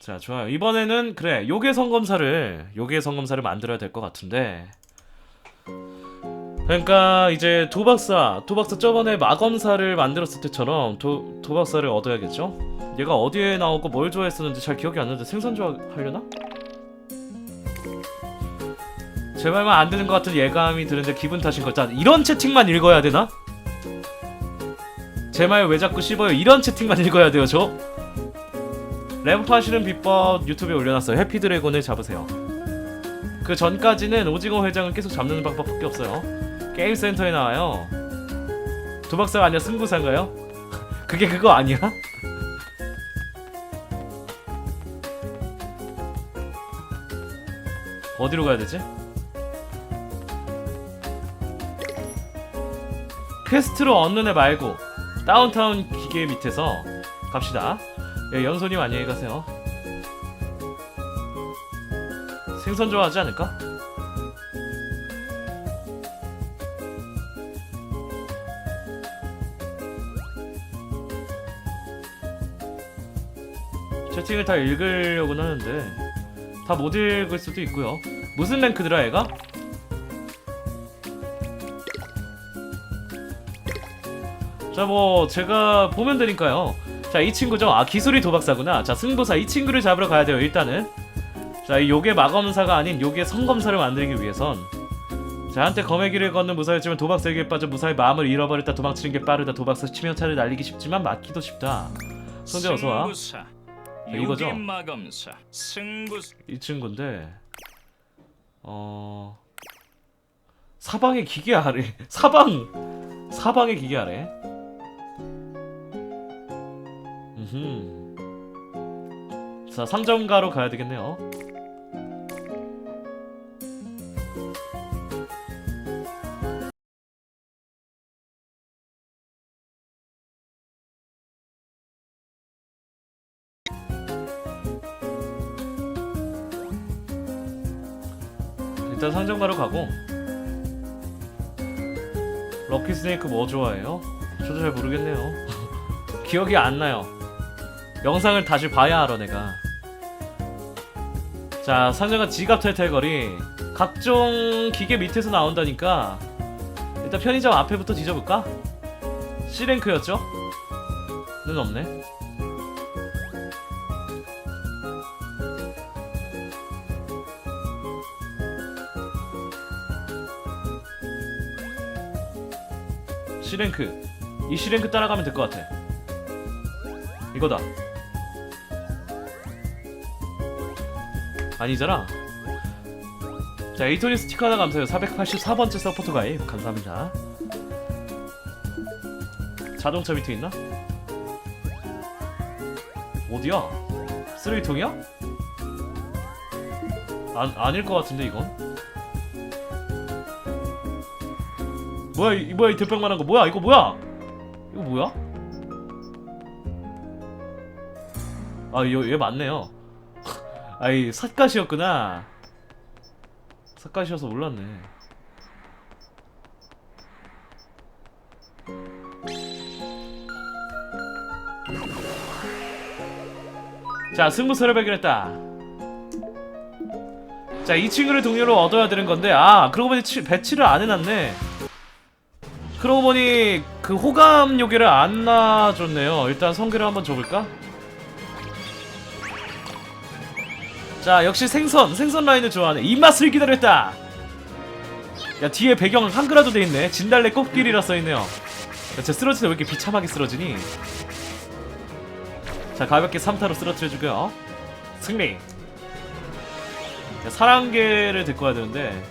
자 좋아요. 이번에는 그래 요괴 성검사를 요괴 성검사를 만들어야 될 것 같은데. 그러니까 이제 도박사 도박사 저번에 마검사를 만들었을 때처럼 도, 도박사를 얻어야겠죠? 얘가 어디에 나오고 뭘 좋아했었는지 잘 기억이 안 나는데 생선 좋아하려나? 제 말만 안 되는 것 같은 예감이 드는데 기분 탓인 것 같아 이런 채팅만 읽어야 되나? 제 말 왜 자꾸 씹어요? 이런 채팅만 읽어야 돼요 저 램프 하시는 비법 유튜브에 올려놨어요 해피 드래곤을 잡으세요 그 전까지는 오징어 회장을 계속 잡는 방법밖에 없어요 게임 센터에 나와요 도박사가 아니라 승부사인가요? 그게 그거 아니야? 어디로 가야 되지? 퀘스트로 얻는 애 말고 다운타운 기계 밑에서 갑시다 예, 연소님 안녕히 가세요 생선 좋아하지 않을까? 채팅을 다 읽으려고는 하는데 다 못 읽을 수도 있고요 무슨 랭크더라 얘가? 자 뭐 제가 보면 되니까요 자 이 친구죠. 아 기술이 도박사구나. 자 승부사 이 친구를 잡으러 가야 돼요 일단은. 자 이 요괴 마검사가 아닌 요괴 성검사를 만들기 위해선 자 한때 검의 길을 걷는 무사였지만 도박사에게 빠져 무사히 마음을 잃어버렸다 도망치는 게 빠르다 도박사 치명타를 날리기 쉽지만 맞기도 쉽다. 손재 어서와. 승부사, 이거죠? 마검사, 승부사. 이 친구인데 어 사방의 기계 아래 사방 사방의 기계 아래 음흠 자 상점가로 가야 되겠네요 일단 상점가로 가고 럭키 스네이크 뭐 좋아해요? 저도 잘 모르겠네요. 기억이 안 나요. 영상을 다시 봐야 알아 내가. 자 상점가 지갑 탈탈거리 각종 기계 밑에서 나온다니까 일단 편의점 앞에부터 뒤져볼까? C랭크였죠? 는 없네. C랭크 이 C랭크 따라가면 될 것 같아 이거다 아니잖아. 자 에이토니 스티커 하나 감사해요. 484번째 서포터 가입 감사합니다. 자동차 밑에 있나? 어디야? 쓰레기통이야? 안, 아닐 것 같은데 이건? 뭐야 이 뭐야 이 대빵만한 거 뭐야? 이거 뭐야? 이거 뭐야? 아얘 얘 맞네요 아이 삿갓이었구나 삿갓이어서 몰랐네 자 승부서를 발견했다 자 이 친구를 동료로 얻어야 되는 건데 아 그러고 보니 치- 배치를 안 해놨네 그러고 보니 그 호감 요괴를 안 놔줬네요. 일단 성계를 한번 줘볼까? 자 역시 생선 생선 라인을 좋아하네. 입맛을 기다렸다. 야 뒤에 배경 한글화도 돼 있네. 진달래 꽃길이라 써 있네요. 야, 쟤 쓰러질 때왜 이렇게 비참하게 쓰러지니? 자 가볍게 3타로 쓰러뜨려주고요. 승리. 야, 사랑개를 데리고 와야 되는데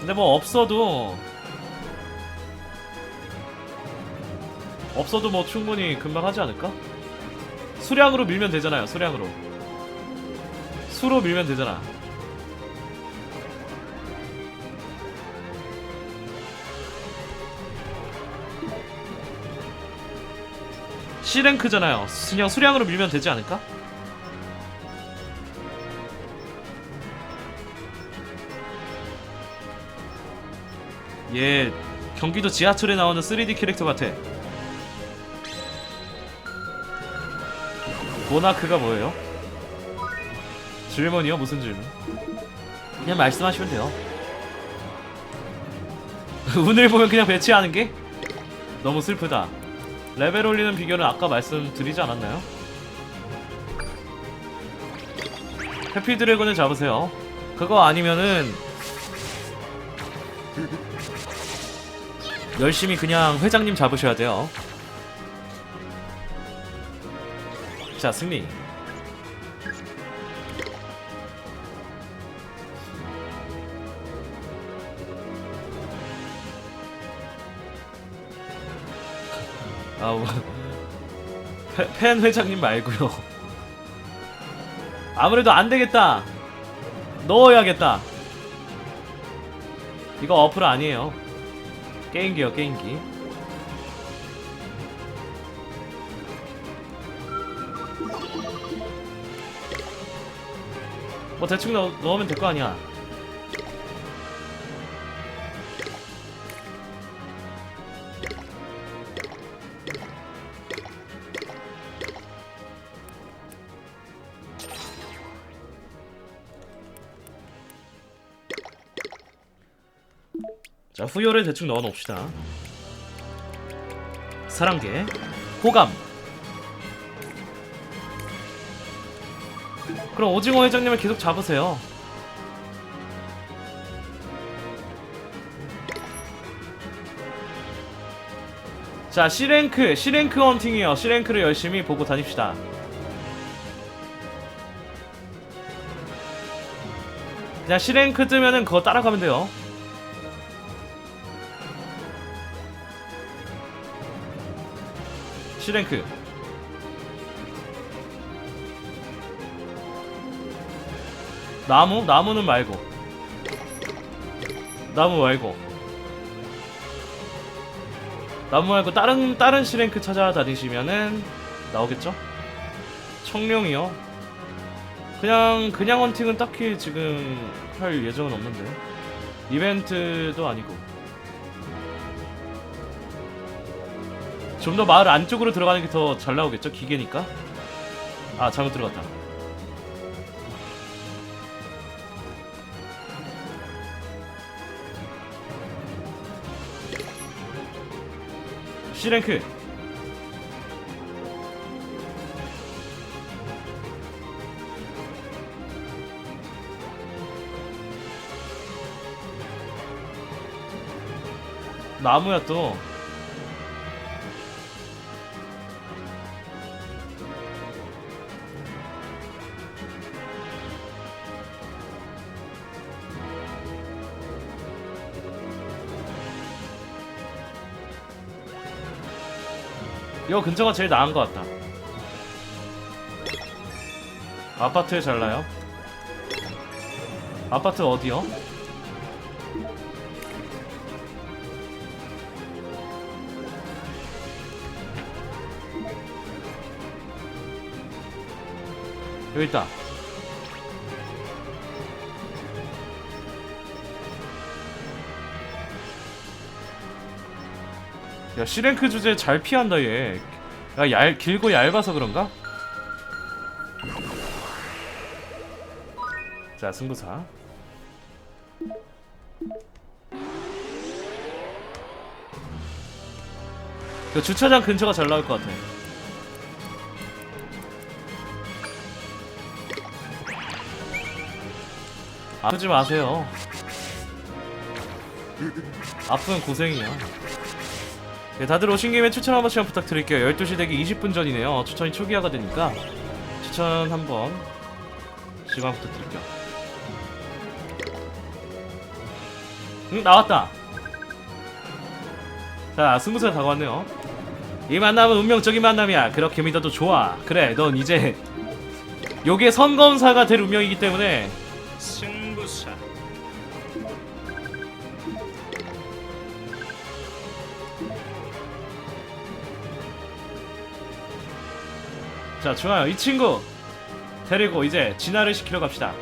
근데 뭐 없어도 없어도 뭐 충분히 금방 하지 않을까? 수량으로 밀면 되잖아요. 수량으로. 수로 밀면 되잖아. C랭크잖아요. 그냥 수량으로 밀면 되지 않을까? 얘 경기도 지하철에 나오는 3D 캐릭터 같아. 모나크가 뭐예요? 질문이요? 무슨 질문? 그냥 말씀하시면 돼요. 운을 보면 그냥 배치하는 게 너무 슬프다. 레벨 올리는 비결은 아까 말씀드리지 않았나요? 해피 드래곤을 잡으세요. 그거 아니면은 열심히 그냥 회장님 잡으셔야 돼요. 자, 승리. 아우 팬- 팬 회장님 말고요. 아무래도 안 되겠다. 넣어야겠다. 이거 어플 아니에요. 게임기요, 게임기. 뭐 대충 넣, 넣으면 될 거 아니야. 후요를 대충 넣어 놓읍시다. 사랑개, 호감. 그럼 오징어 회장님을 계속 잡으세요. 자, C랭크, C랭크 헌팅이요. C랭크를 열심히 보고 다닙시다. 그냥 C랭크 뜨면은 그거 따라가면 돼요. C랭크. 나무? 나무는 말고. 나무 말고. 나무 말고 다른 다른 C랭크 찾아다니시면은 나오겠죠? 청룡이요. 그냥 그냥 헌팅은 딱히 지금 할 예정은 없는데. 이벤트도 아니고. 좀 더 마을 안쪽으로 들어가는 게 더 잘 나오겠죠? 기계니까. 아 잘못 들어갔다. C랭크 나무야 또 이거 근처가 제일 나은 것 같다. 아파트에 잘 나요? 아파트 어디요? 여기 있다. 야 시랭크 주제 잘 피한다 얘. 야 얇, 길고 얇아서 그런가? 자 승부사. 그 주차장 근처가 잘 나올 것 같아. 아프지 마세요. 아프면 고생이야. 네, 다들 오신 김에 추천 한 번씩만 부탁드릴게요. 12시 되기 20분 전이네요. 추천이 초기화가 되니까 추천 한번 시간 부탁드릴게요. 응, 나왔다. 자, 승부사 다가왔네요. 이 만남은 운명적인 만남이야. 그렇게 믿어도 좋아. 그래, 넌 이제 요게 선검사가 될 운명이기 때문에 자, 좋아요. 이 친구 데리고 이제 진화를 시키러 갑시다.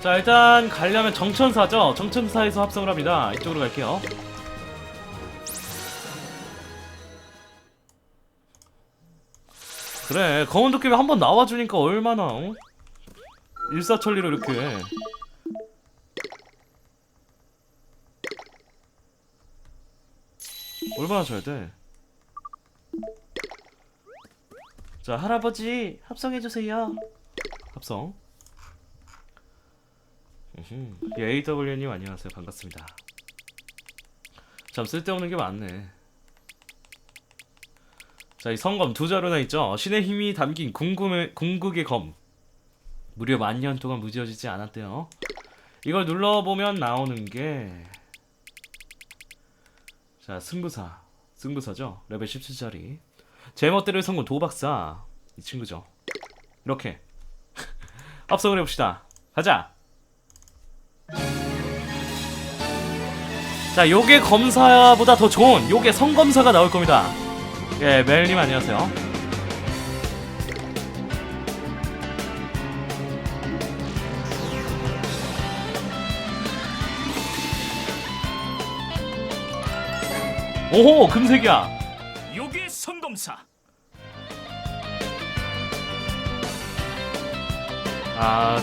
자 일단 가려면 정천사죠 정천사에서 합성을 합니다 이쪽으로 갈게요 그래 검은 도깨비 한 번 나와주니까 얼마나 어? 일사천리로 이렇게 얼마나 줘야 돼? 자 할아버지 합성해주세요. 합성. 예, AW님 안녕하세요. 반갑습니다. 참 쓸데없는 게 많네. 자 이 성검 두 자루나 있죠? 신의 힘이 담긴 궁금의, 궁극의 검. 무려 만년 동안 무지어지지 않았대요. 이걸 눌러보면 나오는 게 자, 승부사. 승부사죠. 레벨 17짜리. 제멋대로 성공 도박사. 이 친구죠. 이렇게. 합성을 해봅시다. 가자! 자, 요게 검사보다 더 좋은 요게 성검사가 나올 겁니다. 예, 멜님 안녕하세요. 오호, 금색이야. 요괴 성검사 아,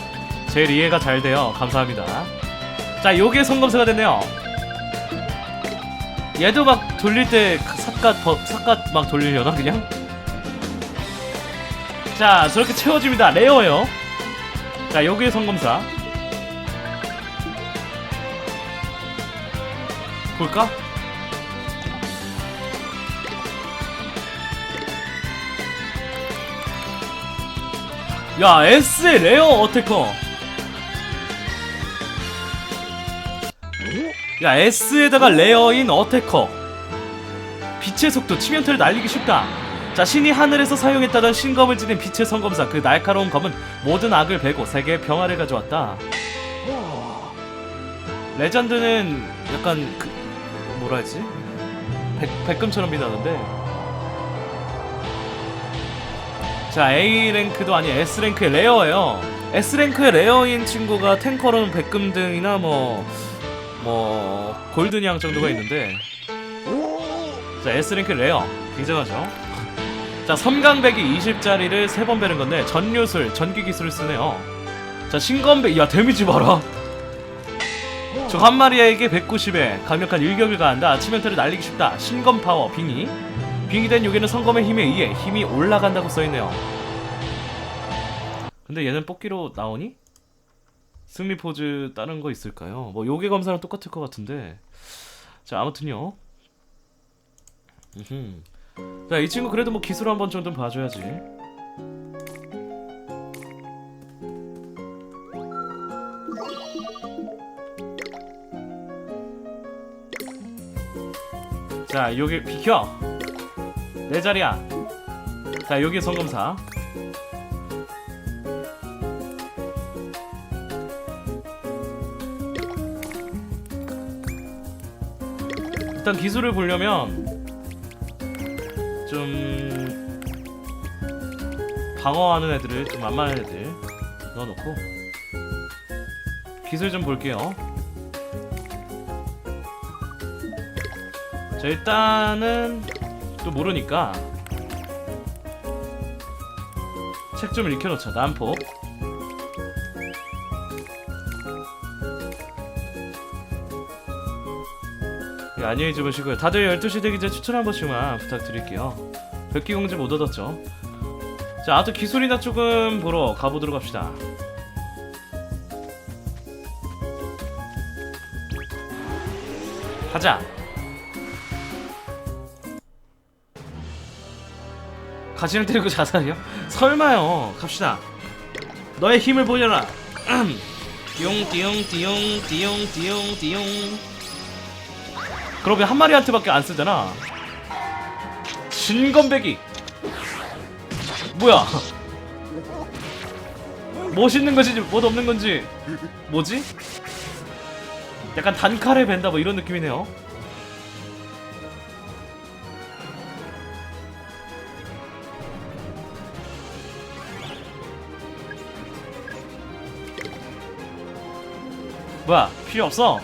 제일 이해가 잘 돼요. 감사합니다. 자, 요게 성검사가 됐네요. 얘도 막 돌릴 때 삿갓, 버, 삿갓 막 돌리려나, 그냥? 자, 저렇게 채워집니다. 레어예요. 자, 요게 성검사. 볼까? 야, S 레어 어태커. 야, S에다가 레어인 어태커. 빛의 속도, 치명타를 날리기 쉽다. 자, 신이 하늘에서 사용했다던 신검을 지닌 빛의 성검사. 그 날카로운 검은 모든 악을 베고 세계의 평화를 가져왔다. 레전드는 약간 그 뭐라 하지? 백, 백금처럼 빛나는데 자 A 랭크도 아니 S 랭크의 레어예요. S 랭크의 레어인 친구가 탱커로는 백금등이나 뭐뭐 골드냥 정도가 있는데 자 S 랭크 레어 굉장하죠. 자 섬광백이 20짜리를 세번 베는 건데 전유술 전기 기술을 쓰네요. 자 신검백 야 데미지 봐라. 저 한 마리에게 190에 강력한 일격을 가한다. 치명타를 날리기 쉽다. 신검 파워 빙의. 빙의된 요괴는 성검의 힘에 의해 힘이 올라간다고 써있네요. 근데 얘는 뽑기로 나오니? 승리 포즈 다른 거 있을까요? 뭐 요괴 검사랑 똑같을 것 같은데. 자 아무튼요. 자 이 친구 그래도 뭐 기술 한번 정도는 봐줘야지. 자 요괴 비켜. 내 자리야. 자 요괴 성검사. 일단 기술을 보려면 좀 방어하는 애들을 좀 만만한 애들 넣어놓고 기술 좀 볼게요. 자 일단은 또 모르니까 책 좀 읽혀놓자. 난폭. 예, 안녕히 주무시고요. 다들 12시 되기 전에 추천 한 번씩만 부탁드릴게요. 백기공지 못 얻었죠. 자, 아또 기술이나 조금 보러 가보도록 합시다. 가자. 가지를 때리고 자살이요? 설마요. 갑시다. 너의 힘을 보여라. 띠용 띠용 띠용 띠용 띠용 띠용 그럼 왜한 마리한테밖에 안 쓰잖아. 신건배기. 뭐야? 멋있는 것이지 못 없는 건지 뭐지? 약간 단칼에 벤다 뭐 이런 느낌이네요. 뭐야 필요 없어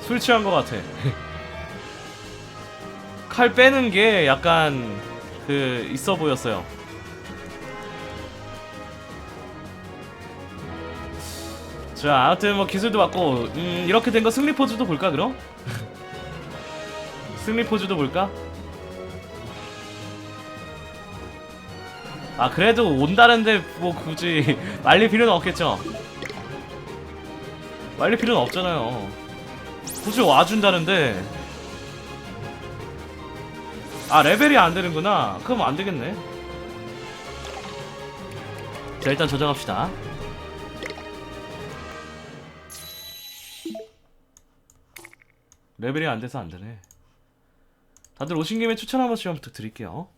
술 취한 것 같아 칼 빼는 게 약간 그 있어 보였어요 자 아무튼 뭐 기술도 받고 음 이렇게 된 거 승리 포즈도 볼까 그럼? 승리 포즈도 볼까? 아 그래도 온다는데 뭐 굳이 말릴 필요는 없겠죠. 말릴 필요는 없잖아요. 굳이 와준다는데. 아 레벨이 안 되는구나. 그럼 안 되겠네. 자 일단 저장합시다. 레벨이 안 돼서 안 되네. 다들 오신 김에 추천 한 번씩만 부탁드릴게요